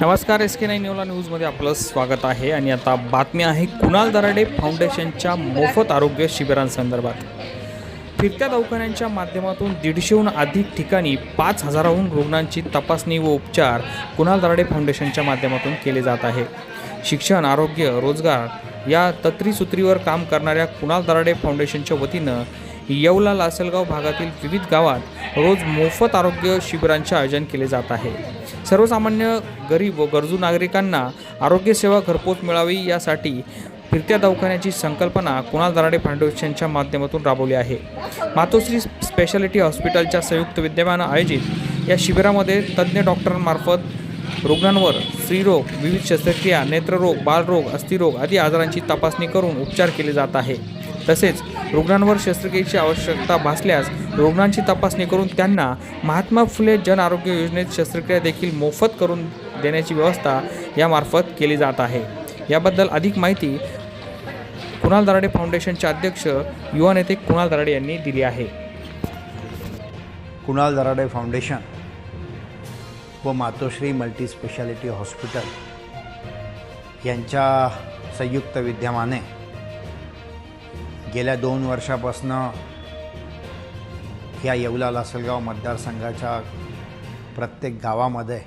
नमस्कार S K nine न्यूला न्यूजमध्ये आपलं स्वागत आहे. आणि आता बातमी आहे कुणाल दराडे फाउंडेशनच्या मोफत आरोग्य शिबिरांसंदर्भात. फिरत्या दवाखान्यांच्या माध्यमातून दीडशेहून अधिक ठिकाणी पाच हजाराहून रुग्णांची तपासणी व उपचार कुणाल दराडे फाउंडेशनच्या माध्यमातून केले जात आहे. शिक्षण आरोग्य रोजगार या तत्रीसूत्रीवर काम करणाऱ्या कुणाल दराडे फाउंडेशनच्या वतीनं येवला लासलगाव भागातील विविध गावात रोज मोफत आरोग्य शिबिरांचे आयोजन केले जात आहे. सर्वसामान्य गरीब व गरजू नागरिकांना आरोग्यसेवा घरपोच मिळावी यासाठी फिरत्या दवाखान्याची संकल्पना कुणाल दराडे फाउंडेशनच्या माध्यमातून राबवली आहे. मातोश्री स्पेशालिटी हॉस्पिटलच्या संयुक्त विद्यमानं आयोजित या शिबिरामध्ये तज्ज्ञ डॉक्टरांमार्फत रुग्णांवर स्त्रीरोग विविध शस्त्रक्रिया नेत्ररोग बालरोग अस्थिरोग आदी आजारांची तपासणी करून उपचार केले जात आहे. तसेच रुग्णांवर शस्त्रक्रियेची आवश्यकता भासल्यास रुग्णांची तपासणी करून त्यांना महात्मा फुले जन आरोग्य योजनेत शस्त्रक्रिया देखील मोफत करून देण्याची व्यवस्था यामार्फत केली जात आहे. याबद्दल अधिक माहिती कुणाल दराडे फाउंडेशनचे अध्यक्ष युवा नेते कुणाल दराडे यांनी दिली आहे. कुणाल दराडे फाउंडेशन व मातोश्री मल्टी स्पेशालिटी हॉस्पिटल यांच्या संयुक्त विद्यमाने गेल्या दोन वर्षापासनं या येवला लासलगाव मतदारसंघाच्या प्रत्येक गावामध्ये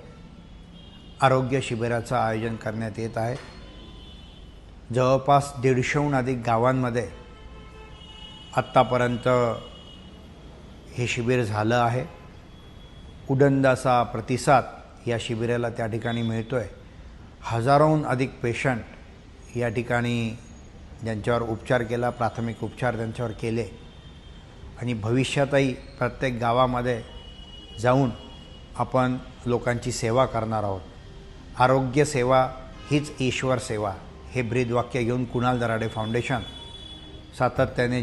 आरोग्य शिबिराचं आयोजन करण्यात येत आहे. जवळपास दीडशेहून अधिक गावांमध्ये आत्तापर्यंत हे शिबिर झालं आहे. उडंदाचा असा प्रतिसाद या शिबिराला त्या ठिकाणी मिळतो आहे हजारोहून अधिक पेशंट या ठिकाणी ज्यांच्यावर उपचार केला प्राथमिक उपचार त्यांच्यावर केले. आणि भविष्यातही प्रत्येक गावामध्ये जाऊन आपण लोकांची सेवा करणार आहोत. आरोग्य सेवा हीच ईश्वर सेवा. हे ब्रीदवाक्य घेऊन कुणाल दराडे फाउंडेशन सातत्याने